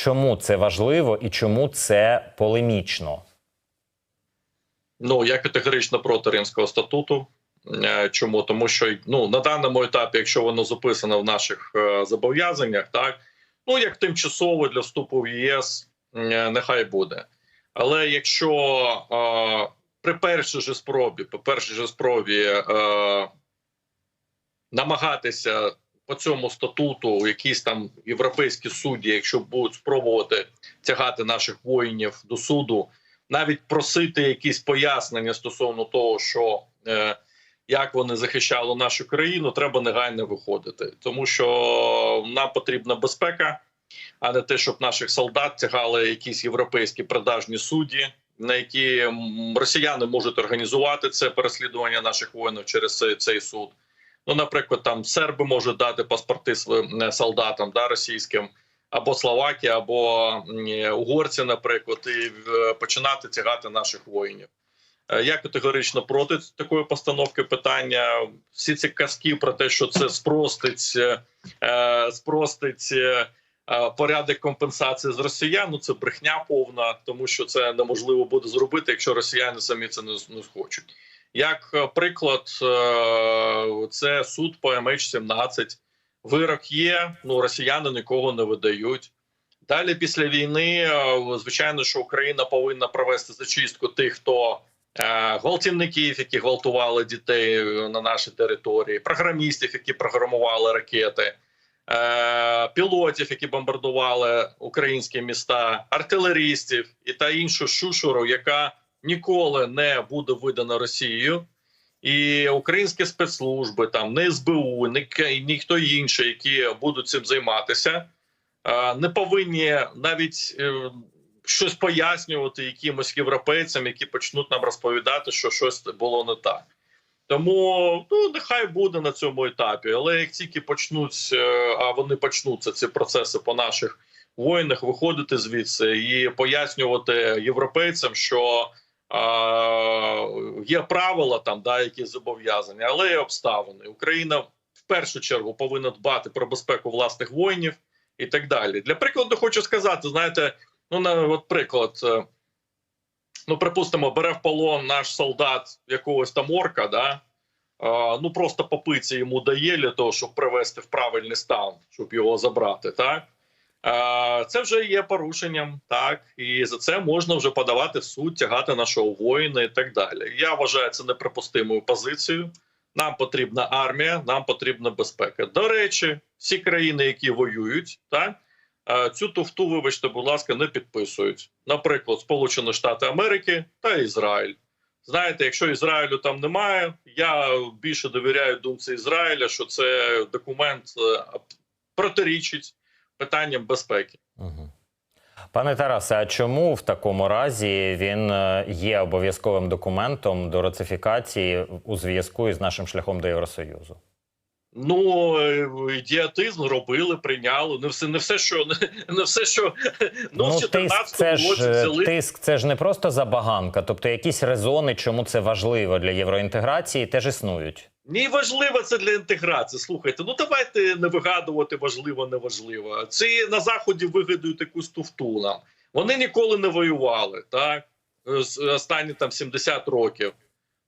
Чому це важливо і чому це полемічно? Ну я категорично проти Римського статуту. Е, Чому тому, що ну на даному етапі, якщо воно записано в наших е, зобов'язаннях, так ну як тимчасово для вступу в ЄС, е, нехай буде. Але якщо е, при першій же спробі, по першій же спробі е, намагатися по цьому статуту якісь там європейські судді, якщо будуть спробувати тягати наших воїнів до суду, навіть просити якісь пояснення стосовно того, що е, як вони захищали нашу країну, треба негайно виходити, тому що нам потрібна безпека, а не те, щоб наших солдат тягали якісь європейські продажні судді, на які росіяни можуть організувати це переслідування наших воїнів через цей, суд. Ну, наприклад, там серби можуть дати паспорти своїм е, солдатам да, російським, або Словакія, або угорці, наприклад, і е, починати тягати наших воїнів. Е, Я категорично проти такої постановки питання. Всі ці казки про те, що це спростить, е, е, спростить е, е, порядок компенсації з росіян. Ну це брехня повна, тому що це неможливо буде зробити, якщо росіяни самі це не, не схочуть. Як е, приклад, е, це суд по MH17. Вирок є. Ну росіяни нікого не видають. Далі після війни, е, звичайно, що Україна повинна провести зачистку тих, хто гвалтівників, які гвалтували дітей на нашій території, програмістів, які програмували ракети, пілотів, які бомбардували українські міста, артилерістів і та іншу шушуру, яка ніколи не буде видана Росією. І українські спецслужби, там не СБУ, ні, ні ніхто інший, які будуть цим займатися, е, не повинні навіть е, щось пояснювати якимось європейцям, які почнуть нам розповідати, що щось було не так. Тому ну нехай буде на цьому етапі. Але як тільки почнуть, е, а вони почнуться ці процеси по наших воїнах, виходити звідси і пояснювати європейцям, що є правила там, да, які зобов'язані, але є обставини. Україна в першу чергу повинна дбати про безпеку власних воїнів і так далі. Для прикладу хочу сказати: знаєте, ну на от приклад. е, Ну, припустимо, бере в полон наш солдат якогось там орка, да? а, ну просто по йому дає для того, щоб привести в правильний стан, щоб його забрати, так? А, це вже є порушенням, так, і за це можна вже подавати в суд, тягати нашого воїна і так далі. Я вважаю це неприпустимою позицією. Нам потрібна армія, нам потрібна безпека. До речі, всі країни, які воюють, так е, цю туфту, вибачте, будь ласка, не підписують. Наприклад, Сполучені Штати Америки та Ізраїль. Знаєте, якщо Ізраїлю там немає, я більше довіряю думці Ізраїля, що це документ е, протирічить питанням безпеки. Угу. Пане Тарасе, а чому в такому разі він е, є обов'язковим документом до ратифікації у зв'язку із нашим шляхом до Євросоюзу? Ну е, ідіотизм робили, прийняли. Не все, не все, що не, не все, що ну, в тиск 14 це році е, взяли. тиск, це ж не просто забаганка, тобто якісь резони, чому це важливо для євроінтеграції, теж існують. Ні, важливо це для інтеграції. Слухайте, ну давайте не вигадувати важливо, неважливо. Це на заході вигадують якусь туфту нам. Вони ніколи не воювали, так З- останні там 70 років.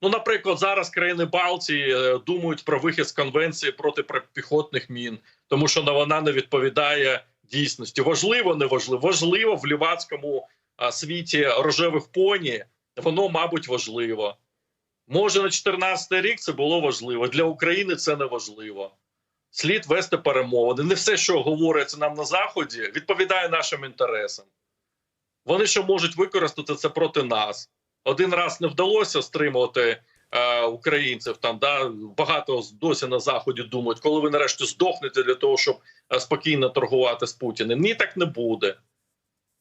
Ну, наприклад, зараз країни Балтії е, думають про вихід з конвенції проти піхотних мін, тому що на- вона не відповідає дійсності. Важливо, не важливо. Важливо в лівацькому світі рожевих поні. Воно, мабуть, важливо. Може, на 14 рік це було важливо. Для України це не важливо. Слід вести перемовини. Не все, що говориться нам на Заході, відповідає нашим інтересам. Вони ще можуть використати це проти нас. Один раз не вдалося стримувати е, українців. Там да багато досі на заході думають, коли ви нарешті здохнете для того, щоб е, спокійно торгувати з Путіним. Ні, так не буде.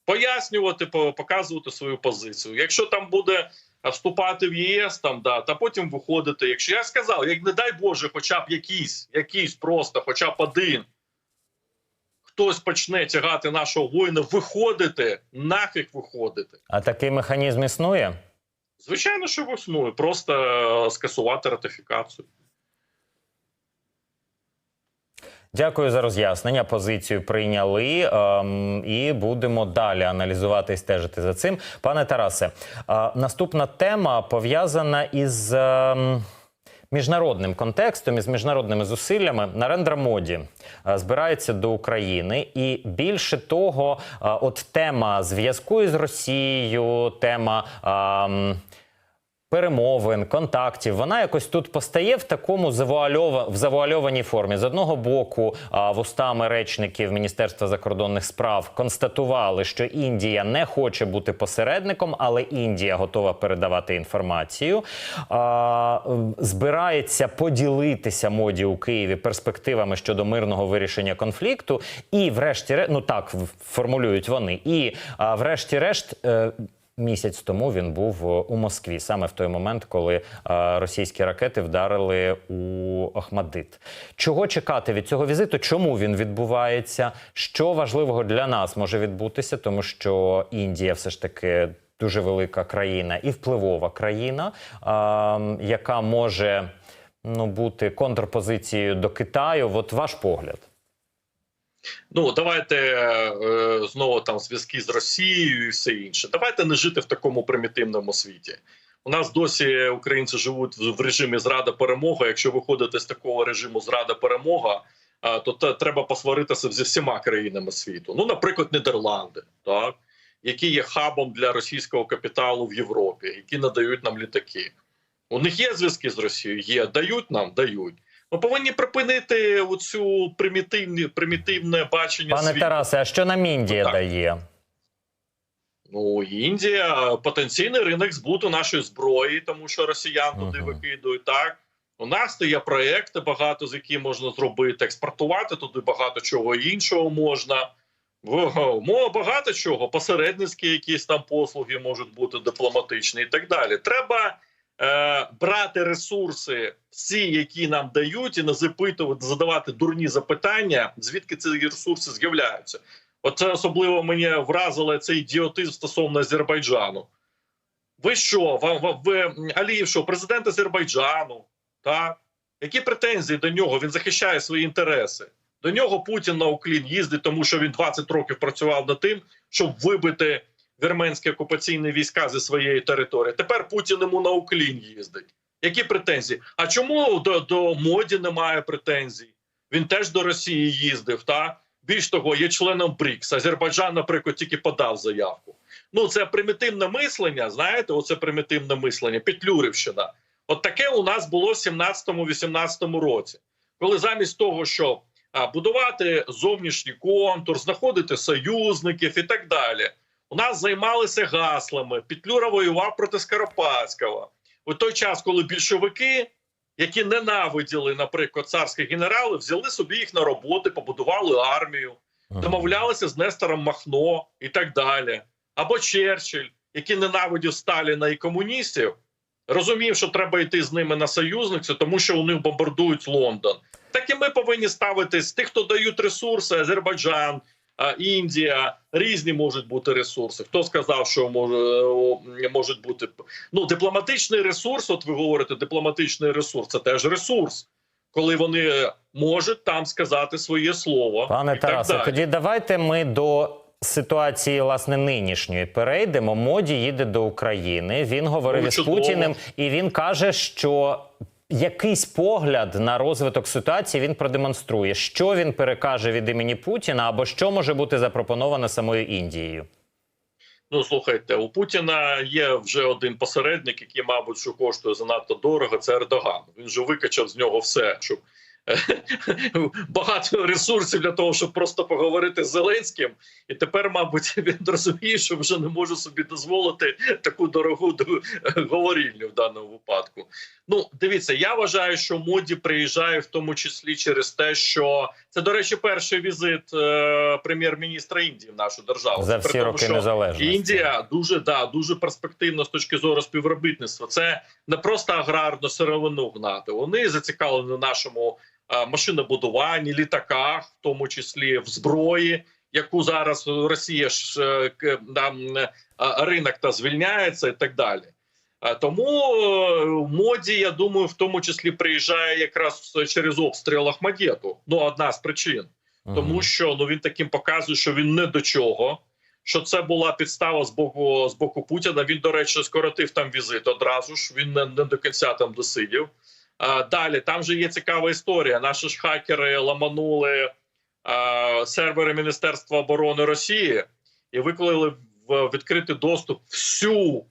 Пояснювати, показувати свою позицію. Якщо там буде вступати в ЄС, там да, та потім виходити. Якщо я сказав, як не дай Боже, хоча б якийсь, якийсь просто, хоча б один. Хтось почне тягати нашого воїна, виходити, нафіг виходити. А такий механізм існує? Звичайно, що існує. Просто е, скасувати ратифікацію. Дякую за роз'яснення. Позицію прийняли ем, і будемо далі аналізувати і стежити за цим. Пане Тарасе, е, наступна тема пов'язана із. ем, Міжнародним контекстом і з міжнародними зусиллями Нарендра Моді е, збирається до України, і більше того, е, от тема зв'язку із Росією, тема ем, перемовин, контактів, вона якось тут постає в такому завуальова, в завуальованій формі. З одного боку, вустами речників Міністерства закордонних справ констатували, що Індія не хоче бути посередником, але Індія готова передавати інформацію. Збирається поділитися моді у Києві перспективами щодо мирного вирішення конфлікту. І, врешті, ну так формулюють вони. І врешті-решт. Місяць тому він був е, у Москві, саме в той момент, коли е, російські ракети вдарили у Ахмадит. Чого чекати від цього візиту? Чому він відбувається? Що важливого для нас може відбутися, тому що Індія все ж таки дуже велика країна і впливова країна, е, яка може ну, бути контрпозицією до Китаю. От ваш погляд. Ну давайте е, знову там зв'язки з Росією і все інше. Давайте не жити в такому примітивному світі. У нас досі українці живуть в режимі зрада перемога. Якщо виходити з такого режиму зрада перемога, е, то треба посваритися зі всіма країнами світу. Ну, наприклад, Нідерланди, так які є хабом для російського капіталу в Європі, які надають нам літаки. У них є зв'язки з Росією? Є, дають нам, дають. Ми повинні припинити оцю примітивні примітивне бачення Пане світу. Тарасе, а що нам Індія Так. дає? Ну Індія потенційний ринок збуту нашої зброї, тому що росіян туди Мгм. викидують. Так у нас є проекти багато з які можна зробити, експортувати туди багато чого іншого можна. Во- Мо багато чого, посередницькі якісь там послуги можуть бути дипломатичні і так далі. Треба е, брати ресурси, всі, які нам дають, і не запитувати, задавати дурні запитання, звідки ці ресурси з'являються. Оце особливо мені вразило цей ідіотизм стосовно Азербайджану. Ви що, вам, ви Алієв, що президент Азербайджану? Так? Які претензії до нього? Він захищає свої інтереси. До нього Путін на Уклін їздить, тому що він 20 років працював над тим, щоб вибити вірменські окупаційні війська зі своєї території. Тепер Путін йому на Уклін їздить. Які претензії? А чому до, до моді немає претензій? Він теж до Росії їздив. Та більш того, є членом БРІКС. Азербайджан, наприклад, тільки подав заявку. Ну це примітивне мислення. Знаєте, оце примітивне мислення, Петлюрівщина. От таке у нас було в 17-18 році, коли замість того, щоб будувати зовнішній контур, знаходити союзників і так далі, у нас займалися гаслами. Петлюра воював проти Скоропадського. У той час, коли більшовики, які ненавиділи, наприклад, царських генералів, взяли собі їх на роботи, побудували армію, домовлялися з Нестором Махно і так далі. Або Черчилль, який ненавидів Сталіна і комуністів, розумів, що треба йти з ними на союзницю, тому що них бомбардують Лондон. Так і ми повинні ставитись тих, хто дають ресурси, Азербайджан, Індія, різні можуть бути ресурси. Хто сказав, що може можуть бути ну дипломатичний ресурс? От ви говорите, дипломатичний ресурс це теж ресурс, коли вони можуть там сказати своє слово. Пане так Тарасе, тоді давайте ми до ситуації власне нинішньої перейдемо. Моді їде до України. Він говорив Ну, із. Путіним, і він каже, що. Якийсь погляд на розвиток ситуації він продемонструє, що він перекаже від імені Путіна, або що може бути запропоновано самою Індією. Ну слухайте, у Путіна є вже один посередник, який, мабуть, що коштує занадто дорого. Це Ердоган. Він же викачав з нього все, щоб багато ресурсів для того, щоб просто поговорити з Зеленським. І тепер, мабуть, він розуміє, що вже не може собі дозволити таку дорогу говорільню в даному випадку. Ну, дивіться, я вважаю, що моді приїжджає в тому числі через те, що це, до речі, перший візит е, прем'єр-міністра Індії в нашу державу. За при всі тому, роки що незалежності. Індія дуже да дуже перспективна з точки зору співробітництва. Це не просто аграрну сировину гнати. Вони зацікавлені в нашому машинобудуванні, літаках, в тому числі в зброї, яку зараз Росія ж е, там е, ринок та звільняється, і так далі. Е, Тому е, моді, я думаю, в тому числі приїжджає якраз через обстріл Ахмадєту. Ну, одна з причин, тому що ну він таким показує, що він не до чого. Що це була підстава з боку з боку Путіна. Він, до речі, скоротив там візит одразу ж. Він не, не до кінця там досидів. Далі там же є цікава історія. Наші ж хакери ламанули сервери Міністерства оборони Росії і виклали в відкритий доступ всю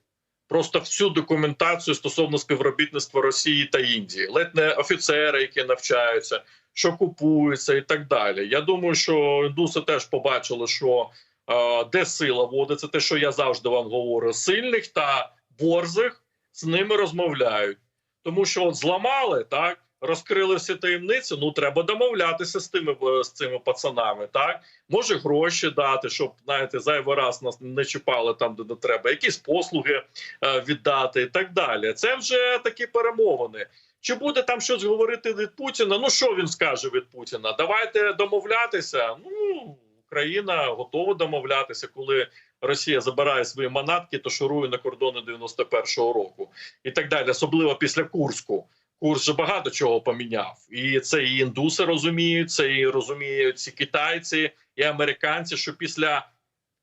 просто всю документацію стосовно співробітництва Росії та Індії, ледь не офіцери, які навчаються, що купуються, і так далі. Я думаю, що індуси теж побачили, що е, де сила водиться, те, що я завжди вам говорю, сильних та борзих з ними розмовляють, тому що от зламали так. Розкрили всі таємниці. Ну треба домовлятися з тими е, з цими пацанами. Так може гроші дати, щоб знаєте, зайвий раз нас не чіпали там, де не треба, якісь послуги е, віддати і так далі. Це вже такі перемовини. Чи буде там щось говорити від Путіна? Ну що він скаже від Путіна? Давайте домовлятися. Ну Україна готова домовлятися, коли Росія забирає свої манатки, то шурує на кордони 91-го року і так далі, особливо після Курську. Курс же багато чого поміняв, і це і індуси розуміють, це і розуміють ці китайці і американці, що після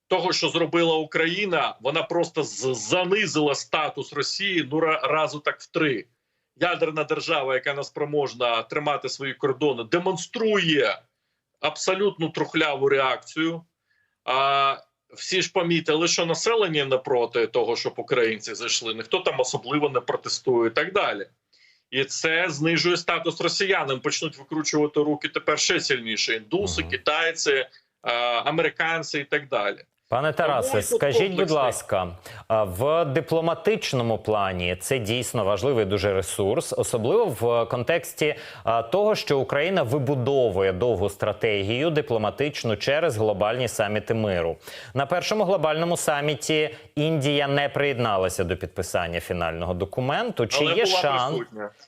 того, що зробила Україна, вона просто занизила статус Росії ну разу так в три. Ядерна держава, яка не спроможна тримати свої кордони, демонструє абсолютно трухляву реакцію. А всі ж помітили, що населення не проти того, щоб українці зайшли. Ніхто там особливо не протестує і так далі. І це знижує статус росіянам. Почнуть викручувати руки тепер ще сильніше: індуси, китайці, американці і так далі. Пане Тарасе, скажіть, будь ласка, в дипломатичному плані це дійсно важливий дуже ресурс, особливо в контексті того, що Україна вибудовує довгу стратегію дипломатичну через глобальні саміти миру. На першому глобальному саміті Індія не приєдналася до підписання фінального документу. Чи Але є шанс?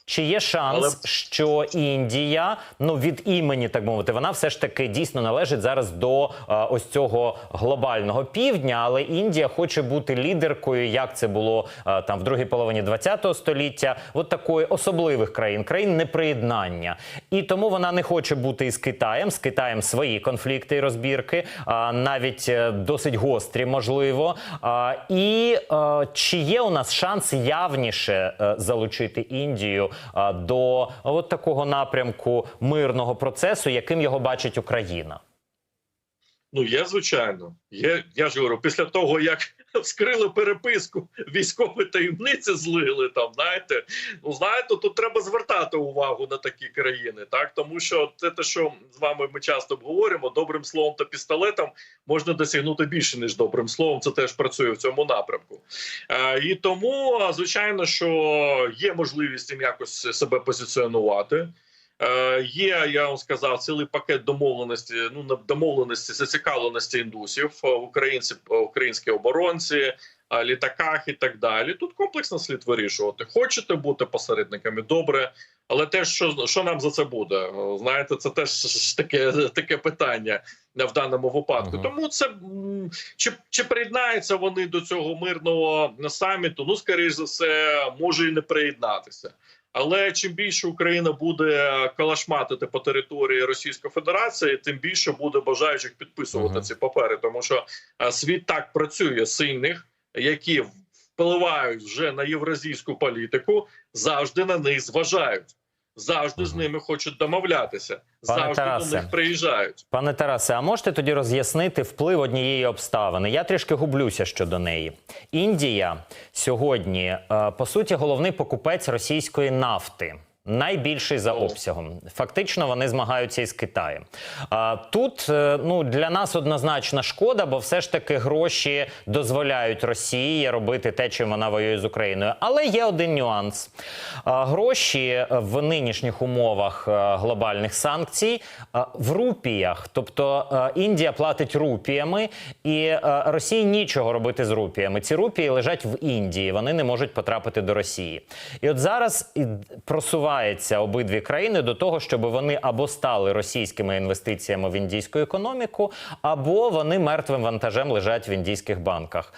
Чи є шанс, Але- що Індія, ну від імені, так мовити, вона все ж таки дійсно належить зараз до ось цього глобального півдня, але Індія хоче бути лідеркою, як це було е, там в другій половині ХХ століття, от такої особливих країн, країн неприєднання. І тому вона не хоче бути із Китаєм. З Китаєм свої конфлікти і розбірки, а, навіть е, досить гострі, можливо. І е, чи є у нас шанс явніше е, залучити Індію до от такого напрямку мирного процесу, яким його бачить Україна? Ну є звичайно. Є, я ж говорю, після того як вскрили переписку, військові таємниці злили там. Знаєте, ну знаєте, тут треба звертати увагу на такі країни, так тому що це те, що з вами ми часто обговорюємо, добрим словом та пістолетом можна досягнути більше ніж добрим словом. Це теж працює в цьому напрямку. Е, і тому, звичайно, що є можливість їм якось себе позиціонувати. Е, є, я вам сказав, цілий пакет домовленості. Ну домовленості зацікавленості індусів, е, українці, е, українські оборонці, літаках і так далі. Тут комплексно слід вирішувати. Хочете бути посередниками? Добре, але теж що, що нам за це буде? Знаєте, це теж таке, таке питання в даному випадку. Мгм. Тому це чи, чи приєднаються вони до цього мирного саміту? Ну, скоріш за все, може і не приєднатися. Але чим більше Україна буде калашматити по території Російської Федерації, тим більше буде бажаючих підписувати Мгм. ці папери, тому що е, світ так працює сильних, які впливають вже на євразійську політику, завжди на них зважають, завжди з ними хочуть домовлятися, Пане завжди Тарасе. до них приїжджають. Пане Тарасе, а можете тоді роз'яснити вплив однієї обставини? Я трішки гублюся щодо неї. Індія сьогодні, е, по суті, головний покупець російської нафти. Найбільший за обсягом. Фактично вони змагаються із Китаєм. Тут е, ну для нас однозначна шкода, бо все ж таки гроші дозволяють Росії робити те, чим вона воює з Україною. Але є один нюанс: гроші в нинішніх умовах е, глобальних санкцій е, в рупіях, тобто е, Індія платить рупіями, і е, Росії нічого робити з рупіями. Ці рупії лежать в Індії, вони не можуть потрапити до Росії. І от зараз і просувається обидві країни до того, щоб вони або стали російськими інвестиціями в індійську економіку, або вони мертвим вантажем лежать в індійських банках.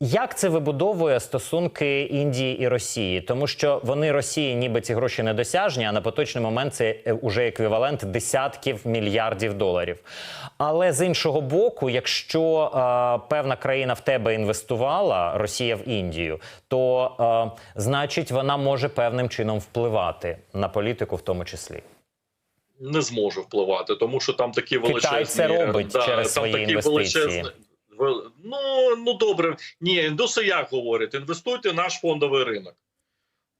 Як це вибудовує стосунки Індії і Росії? Тому що вони Росії, ніби ці гроші недосяжні, а на поточний момент це е, уже еквівалент десятків мільярдів доларів. Але з іншого боку, якщо е, певна країна в тебе інвестувала, Росія в Індію, то е, значить вона може певним чином впливати на політику, в тому числі. не зможе впливати, тому що там такі Китай це робить через свої інвестиції. вел- Ну ну добре, ні, індуси як говорять, інвестуйте в наш фондовий ринок.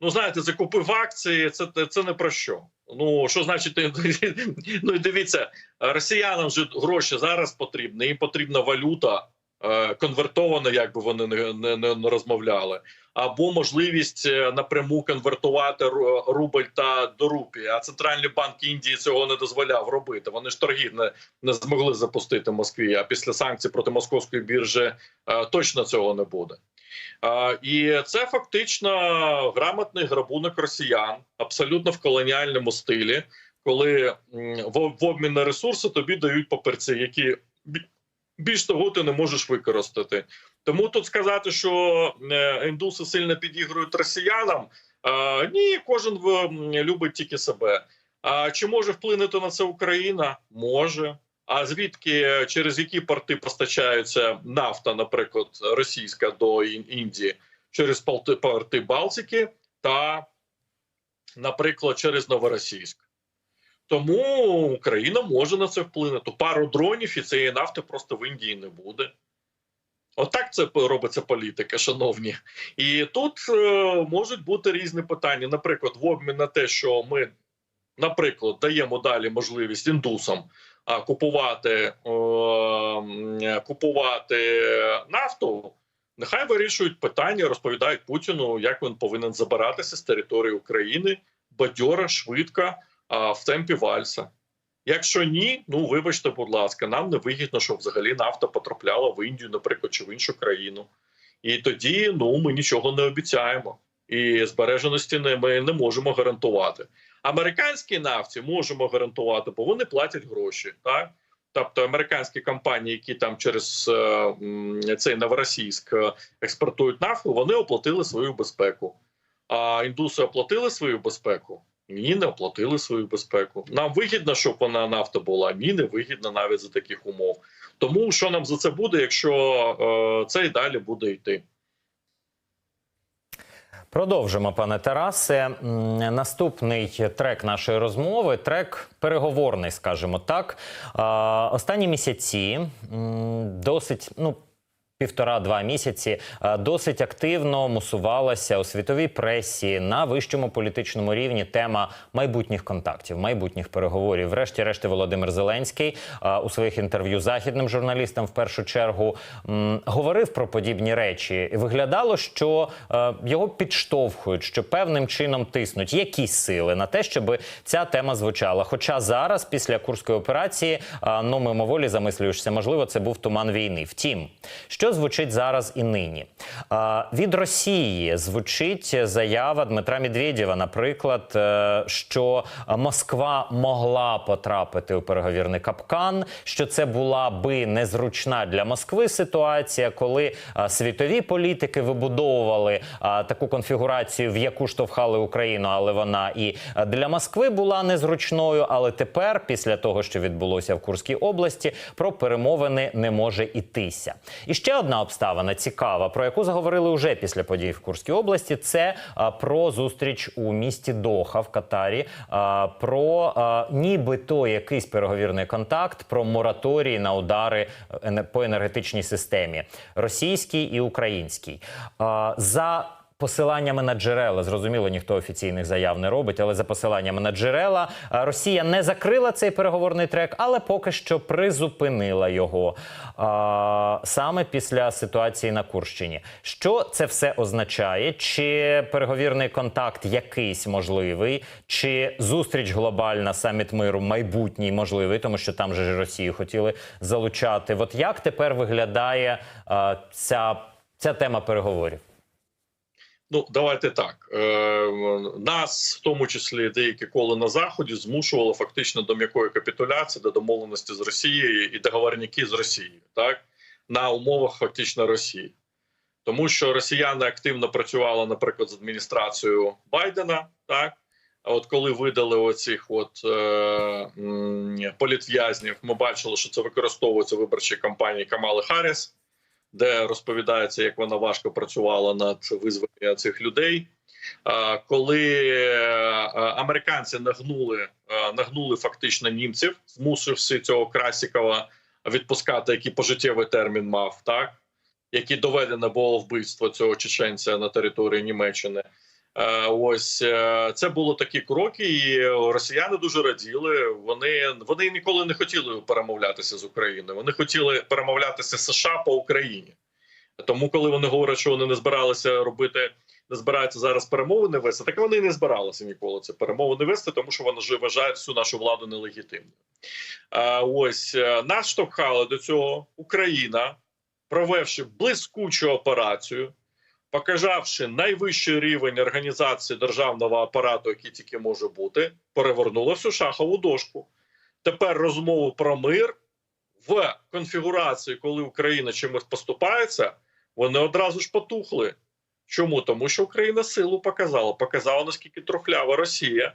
Ну знаєте, закупив акції, це це не про що. Ну що значить, ну дивіться, росіянам же гроші зараз потрібні, їм потрібна валюта. Е, Конвертована, як би вони не, не, не, розмовляли, або можливість е, напряму конвертувати рубль та до рупії. А центральний банк Індії цього не дозволяв робити. Вони ж торгів не, не змогли запустити в Москві. А після санкцій проти московської біржі е, точно цього не буде. І це фактично грамотний грабунок росіян, абсолютно в колоніальному стилі, коли в, обмін на ресурси тобі дають паперці, які більш того ти не можеш використати. Тому тут сказати, що е, індуси сильно підігрують росіянам. е, ні, кожен любить тільки себе. А чи може вплинути на це Україна? Може. А звідки через які порти постачаються нафта, наприклад, російська до Індії через порти Балтики та, наприклад, через Новоросійськ. Тому Україна може на це вплинути. Пару дронів і цієї нафти просто в Індії не буде. Отак це робиться політика, шановні. І тут е, можуть бути різні питання. Наприклад, в обмін на те, що ми, наприклад, даємо далі можливість індусам а, купувати, е, купувати нафту. Нехай вирішують питання, розповідають Путіну, як він повинен забиратися з території України бадьора, швидко, а, в темпі вальса. Якщо ні, ну вибачте, будь ласка, нам не вигідно, щоб взагалі нафта потрапляла в Індію, наприклад, чи в іншу країну. І тоді ну ми нічого не обіцяємо. І збереженості не, ми не можемо гарантувати. Американській нафті можемо гарантувати, бо вони платять гроші. Так? Тобто американські компанії, які там через е, цей Новоросійськ е, експортують нафту, вони оплатили свою безпеку. А індуси оплатили свою безпеку? Ні, не оплатили свою безпеку. Нам вигідно, щоб вона нафта була. Ні, не вигідно навіть за таких умов. Тому що нам за це буде, якщо е, це і далі буде йти. Продовжимо, пане Тарасе. Наступний трек нашої розмови трек переговорний, скажімо так. Останні місяці досить ну. Півтора-два місяці досить активно мусувалася у світовій пресі на вищому політичному рівні тема майбутніх контактів, майбутніх переговорів. Врешті-решти, Володимир Зеленський у своїх інтерв'ю західним журналістам в першу чергу говорив про подібні речі. Виглядало, що е, його підштовхують, що певним чином тиснуть якісь сили на те, щоб ця тема звучала. Хоча зараз, після курської операції, е, ну мимоволі замислюєшся, можливо, це був туман війни. Втім, що звучить зараз і нині? Е, від Росії звучить заява Дмитра Медведєва, наприклад, е, що Москва могла потрапити у переговірний капкан, що це була би незручна для Москви ситуація, коли світові політики вибудовували таку конфігурацію, в яку штовхали Україну, але вона і для Москви була незручною. Але тепер, після того, що відбулося в Курській області, про перемовини не може ітися. І ще одна обставина цікава, про яку заговорили уже після подій в Курській області. Це про зустріч у місті Доха в Катарі, про нібито якийсь переговірний контакт, про мораторії на удари ене- по енергетичній системі російській і українській. За Посиланнями на джерела зрозуміло, ніхто офіційних заяв не робить, але за посиланнями на джерела Росія не закрила цей переговорний трек, але поки що призупинила його а, саме після ситуації на Курщині. Що це все означає? Чи переговірний контакт якийсь можливий, чи зустріч глобальна саміт миру майбутній можливий, тому що там же ж Росію хотіли залучати. От як тепер виглядає а, ця, ця тема переговорів? Ну, давайте так. Е, нас, в тому числі деякі коли на заході, змушували фактично до м'якої капітуляції, до домовленості з Росією і договорники з Росією, так на умовах фактично Росії. тому що росіяни активно працювали, наприклад, з адміністрацією Байдена. Так, а от коли видали оцих от е, політв'язнів, ми бачили, що це використовується в виборчій кампанії Камали Харріс, де розповідається, як вона важко працювала над визволенням цих людей. Коли е, американці нагнули, е, нагнули фактично німців, змусивши цього Красікова відпускати, який пожиттєвий термін мав, так який доведено було вбивство цього чеченця на території Німеччини. Е, Ось е, це було такі кроки, і росіяни дуже раділи. Вони вони ніколи не хотіли перемовлятися з Україною. Вони хотіли перемовлятися США по Україні. Тому, коли вони говорять, що вони не збиралися робити, не збираються зараз перемовини вести, так вони не збиралися ніколи це перемовини вести, тому що вони вже вважають всю нашу владу нелегітимною. А ось е, нас штовхала до цього Україна, провівши блискучу операцію, показавши найвищий рівень організації державного апарату, який тільки може бути, перевернула всю шахову дошку. Тепер розмову про мир в конфігурації, коли Україна чимось поступається, вони одразу ж потухли. Чому? Тому що Україна силу показала, показала наскільки трухлява Росія,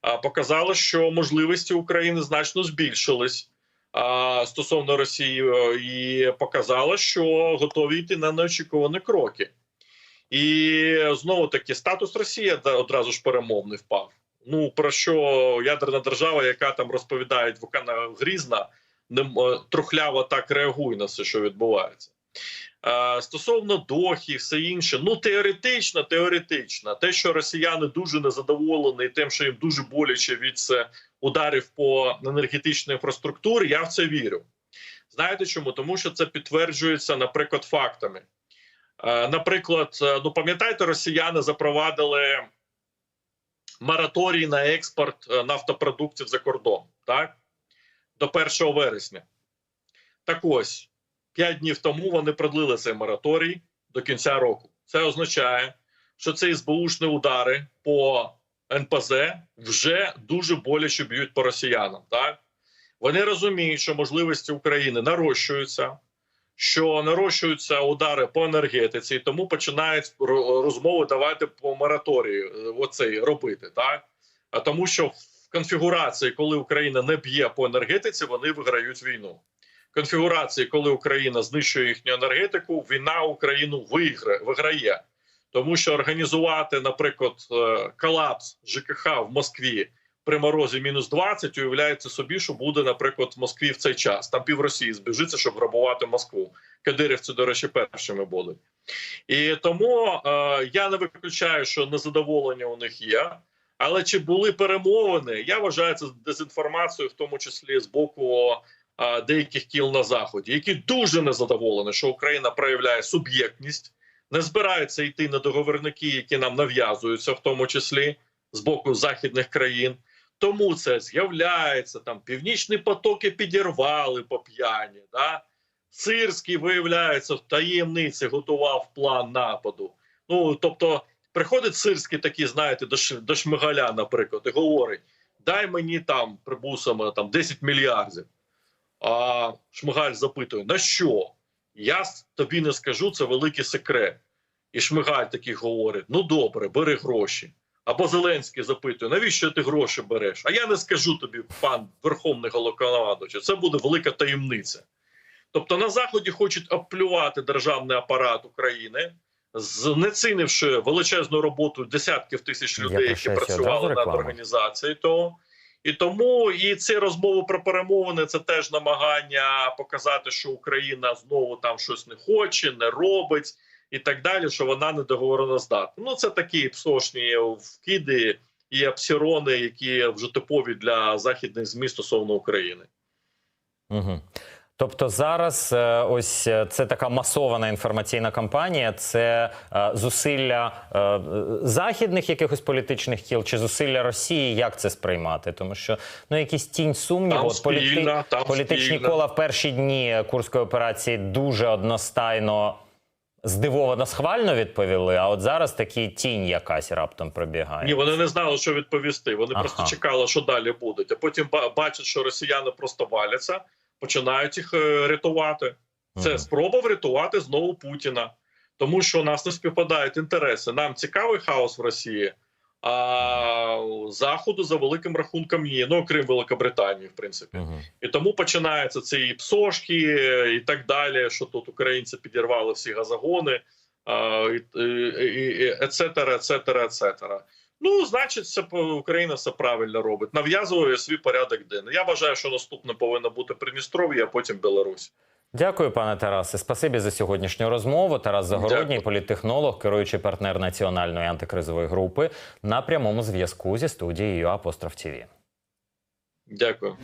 а показала, що можливості України значно збільшились стосовно Росії, е, і показала, що готові йти на неочікувані кроки. І знову таки статус Росії одразу ж перемовний впав. Ну про що ядерна держава, яка там розповідає Вукана Грізна, не е, трухляво так реагує на все, що відбувається. Е, Стосовно дохів, все інше, ну теоретично, теоретично, те, що росіяни дуже незадоволені тим, що їм дуже боляче від ударів по енергетичній інфраструктурі, я в це вірю. Знаєте чому? Тому що це підтверджується, наприклад, фактами. Е, Наприклад, е, ну пам'ятаєте, росіяни запровадили мораторій на експорт е, нафтопродуктів за кордон, так? До 1 вересня. Так ось, 5 днів тому вони продлили цей мораторій до кінця року. Це означає, що ці СБУшні удари по НПЗ вже дуже боляче б'ють по росіянам. Так? Вони розуміють, що можливості України нарощуються, що нарощуються удари по енергетиці, і тому починають розмови давати по мораторію е, оцей робити. Так? А тому, що в конфігурації, коли Україна не б'є по енергетиці, вони виграють війну. Конфігурації, коли Україна знищує їхню енергетику, війна Україну виграє, виграє. Тому що організувати, наприклад, е, колапс ЖКХ в Москві при морозі мінус 20, уявляється собі, що буде, наприклад, в Москві в цей час. Там пів Росії збіжиться, щоб грабувати Москву. Кадирівці, до речі, першими були. І тому е, я не виключаю, що незадоволення у них є. Але чи були перемовини? Я вважаю це дезінформацією, в тому числі з боку е, деяких кіл на заході, які дуже незадоволені, що Україна проявляє суб'єктність, не збирається йти на договорники, які нам нав'язуються, в тому числі з боку західних країн. Тому це з'являється там північні потоки підірвали по п'яні. Да? Сирський, виявляється, в таємниці готував план нападу. Ну тобто, приходить Сирський такий, знаєте, до, до Шмигаля, наприклад, і говорить: дай мені там прибусами там 10 мільярдів. А Шмигаль запитує: на що? Я тобі не скажу, це великий секрет. І Шмигаль такий говорить: ну добре, бери гроші. Або Зеленський запитує, навіщо ти гроші береш? А я не скажу тобі, пан Верховний Головнокомандуючий, це буде велика таємниця. Тобто на Заході хочуть обплювати державний апарат України, знецінивши величезну роботу десятків тисяч людей, які працювали над організацією того. І тому і ці розмови про перемовини це теж намагання показати, що Україна знову там щось не хоче, не робить і так далі, що вона не договороноздатна. Ну це такі псошні вкиди і апсірони, які вже типові для західних змі стосовно України. Угу. Тобто зараз е, ось е, це така масована інформаційна кампанія, це е, зусилля західних якихось політичних кіл чи зусилля Росії. Як це сприймати? Тому що ну якісь тінь сумніву. Там політи- спільна, там політичні спільна. кола в перші дні курської операції дуже одностайно здивовано схвально відповіли. А от зараз такі тінь якась раптом пробігає. Ні, вони не знали, що відповісти. Вони Ага. просто чекали, що далі буде. А потім ба- бачать, що росіяни просто валяться, починають їх е, рятувати. Це ага. спроба врятувати знову Путіна. тому що у нас не співпадають інтереси. Нам цікавий хаос в Росії, а заходу за великим рахунком ні. Ну окрім Великобританії, в принципі. Мгм. І тому починаються ці і псошки і так далі, що тут українці підірвали всі газогони, ецетера, ецетера, ецетера. Ну, значить, це по- Україна все правильно робить. Нав'язує свій порядок денний. Я вважаю, що наступне повинно бути Придністров'я, а потім Білорусь. Дякую, пане Тарасе. Спасибі за сьогоднішню розмову. Тарас Загородній, Дякую. політтехнолог, керуючий партнер національної антикризової групи, на прямому зв'язку зі студією Апостроф ТІВІ. Дякую.